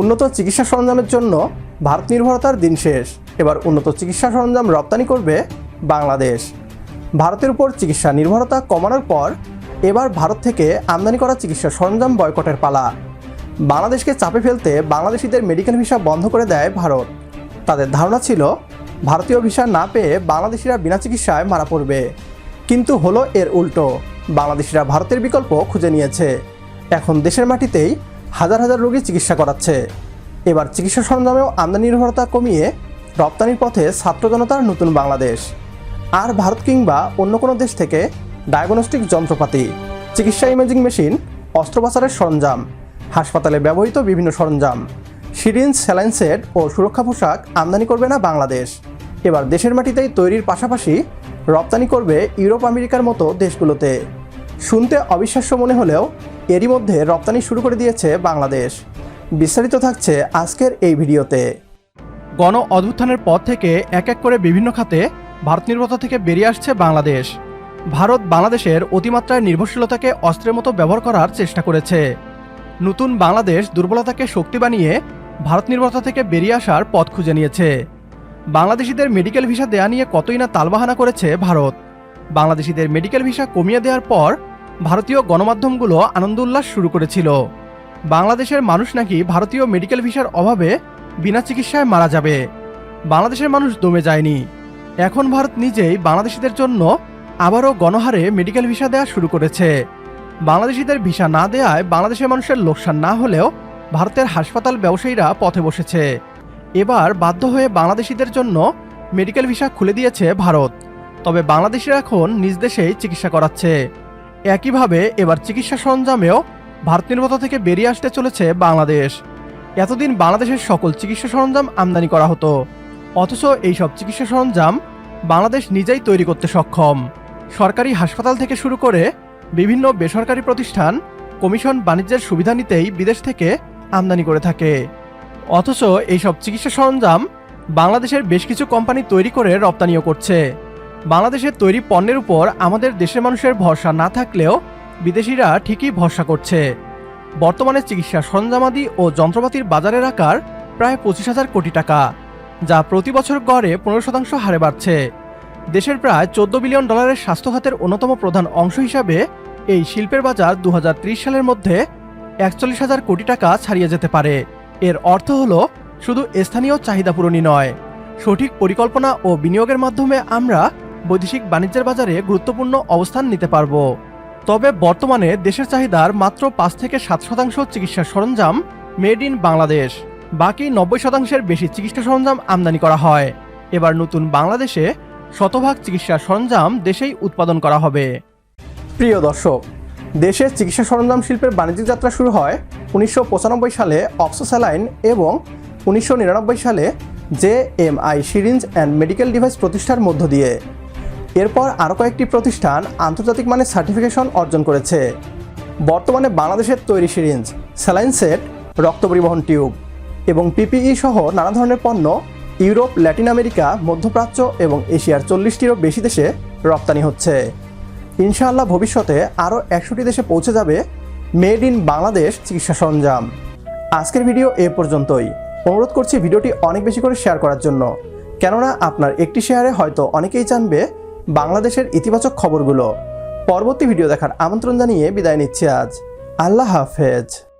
উন্নত চিকিৎসা সরঞ্জামের জন্য ভারত নির্ভরতার দিন শেষ। এবার উন্নত চিকিৎসা সরঞ্জাম রপ্তানি করবে বাংলাদেশ। ভারতের উপর চিকিৎসা নির্ভরতা কমানোর পর এবার ভারত থেকে আমদানি করা চিকিৎসা সরঞ্জাম বয়কটের পালা। বাংলাদেশকে চাপে ফেলতে বাংলাদেশিদের মেডিকেল ভিসা বন্ধ করে দেয় ভারত। তাদের ধারণা ছিল, ভারতীয় ভিসা না পেয়ে বাংলাদেশিরা বিনা চিকিৎসায় মারা পড়বে। কিন্তু হলো এর উল্টো। বাংলাদেশিরা ভারতের বিকল্প খুঁজে নিয়েছে। এখন দেশের মাটিতেই হাজার হাজার রোগী চিকিৎসা করাচ্ছে। এবার চিকিৎসা সরঞ্জামেও আমদানি নির্ভরতা কমিয়ে রপ্তানির পথে ছাত্র জনতার নতুন বাংলাদেশ। আর ভারত কিংবা অন্য কোনো দেশ থেকে ডায়াগনস্টিক যন্ত্রপাতি, চিকিৎসা ইমেজিং মেশিন, অস্ত্রোপচারের সরঞ্জাম, হাসপাতালে ব্যবহৃত বিভিন্ন সরঞ্জাম, সিরিঞ্জ, স্যালাইন সেট ও সুরক্ষা পোশাক আমদানি করবে না বাংলাদেশ। এবার দেশের মাটিতেই তৈরির পাশাপাশি রপ্তানি করবে ইউরোপ, আমেরিকার মতো দেশগুলোতে। শুনতে অবিশ্বাস্য মনে হলেও এরই মধ্যে রপ্তানি শুরু করে দিয়েছে বাংলাদেশ। বিস্তারিত থাকছে আজকের এই ভিডিওতে। গণ অভ্যুত্থানের পর থেকে এক এক করে বিভিন্ন খাতে ভারত নির্ভরতা থেকে বেরিয়ে আসছে বাংলাদেশ। ভারত বাংলাদেশের অতিমাত্রায় নির্ভরশীলতাকে অস্ত্রের মতো ব্যবহার করার চেষ্টা করেছে। নতুন বাংলাদেশ দুর্বলতাকে শক্তি বানিয়ে ভারত নির্ভরতা থেকে বেরিয়ে আসার পথ খুঁজে নিয়েছে। বাংলাদেশিদের মেডিকেল ভিসা দেয়া নিয়ে কতই না তালবাহানা করেছে ভারত। বাংলাদেশিদের মেডিকেল ভিসা কমিয়ে দেওয়ার পর ভারতীয় গণমাধ্যমগুলো আনন্দ উল্লাস শুরু করেছিল। বাংলাদেশের মানুষ নাকি ভারতীয় মেডিকেল ভিসার অভাবে বিনা চিকিৎসায় মারা যাবে। বাংলাদেশের মানুষ দমে যায়নি। এখন ভারত নিজেই বাংলাদেশিদের জন্য আবারও গণহারে মেডিকেল ভিসা দেওয়া শুরু করেছে। বাংলাদেশিদের ভিসা না দেওয়ায় বাংলাদেশের মানুষের লোকসান না হলেও ভারতের হাসপাতাল ব্যবসায়ীরা পথে বসেছে। এবার বাধ্য হয়ে বাংলাদেশিদের জন্য মেডিকেল ভিসা খুলে দিয়েছে ভারত। তবে বাংলাদেশিরা এখন নিজ দেশেই চিকিৎসা করাচ্ছে। একইভাবে এবার চিকিৎসা সরঞ্জামেও ভারত নির্ভরতা থেকে বেরিয়ে আসতে চলেছে বাংলাদেশ। এতদিন বাংলাদেশের সকল চিকিৎসা সরঞ্জাম আমদানি করা হতো। অথচ এইসব চিকিৎসা সরঞ্জাম বাংলাদেশ নিজেই তৈরি করতে সক্ষম। সরকারি হাসপাতাল থেকে শুরু করে বিভিন্ন বেসরকারি প্রতিষ্ঠান কমিশন বাণিজ্যের সুবিধা নিতেই বিদেশ থেকে আমদানি করে থাকে। অথচ এইসব চিকিৎসা সরঞ্জাম বাংলাদেশের বেশ কিছু কোম্পানি তৈরি করে রপ্তানিও করছে। বাংলাদেশের তৈরি পণ্যের উপর আমাদের দেশের মানুষের ভরসা না থাকলেও বিদেশিরা ঠিকই ভরসা করছে। বর্তমানে চিকিৎসা সরঞ্জামাদি ও যন্ত্রপাতির বাজারের আকার প্রায় পঁচিশ হাজার কোটি টাকা, যা প্রতি বছর গড়ে পনেরো শতাংশ হারে বাড়ছে। দেশের প্রায় চোদ্দ বিলিয়ন ডলারের স্বাস্থ্য খাতের অন্যতম প্রধান অংশ হিসাবে এই শিল্পের বাজার দু হাজার ত্রিশ সালের মধ্যে একচল্লিশ হাজার কোটি টাকা ছাড়িয়ে যেতে পারে। এর অর্থ হল শুধু স্থানীয় চাহিদা পূরণই নয়, সঠিক পরিকল্পনা ও বিনিয়োগের মাধ্যমে আমরা বৈদেশিক বাণিজ্যের বাজারে গুরুত্বপূর্ণ অবস্থান নিতে পারব। তবে বর্তমানে দেশের চাহিদার মাত্র পাঁচ থেকে সাত শতাংশ চিকিৎসা সরঞ্জাম মেড ইন বাংলাদেশ। বাকি নব্বই শতাংশের বেশি চিকিৎসা সরঞ্জাম আমদানি করা হয়। এবার নতুন বাংলাদেশে শতভাগ চিকিৎসা সরঞ্জাম দেশেই উৎপাদন করা হবে। প্রিয় দর্শক দেশের চিকিৎসা সরঞ্জাম শিল্পের বাণিজ্যিক যাত্রা শুরু হয় উনিশশো পঁচানব্বই সালে অক্সোস্যালাইন এবং উনিশশো নিরানব্বই সালে J M I syringe and medical device প্রতিষ্ঠার মধ্য দিয়ে। এরপর আরও কয়েকটি প্রতিষ্ঠান আন্তর্জাতিক মানের সার্টিফিকেশন অর্জন করেছে। বর্তমানে বাংলাদেশের তৈরি সিরিঞ্জ, স্যালাইন সেট, রক্ত পরিবহন টিউব এবং পিপিই সহ নানা ধরনের পণ্য ইউরোপ, ল্যাটিন আমেরিকা, মধ্যপ্রাচ্য এবং এশিয়ার চল্লিশটিরও বেশি দেশে রপ্তানি হচ্ছে। ইনশাআল্লাহ ভবিষ্যতে আরও একশোটি দেশে পৌঁছে যাবে মেড ইন বাংলাদেশ চিকিৎসা সরঞ্জাম। আজকের ভিডিও এ পর্যন্তই। অনুরোধ করছি ভিডিওটি অনেক বেশি করে শেয়ার করার জন্য। কেননা আপনার একটি শেয়ারে হয়তো অনেকেই জানবে বাংলাদেশের ইতিবাচক খবরগুলো। পরবর্তী ভিডিও দেখার আমন্ত্রণ জানিয়ে বিদায় নিচ্ছি আজ। আল্লাহ হাফেজ।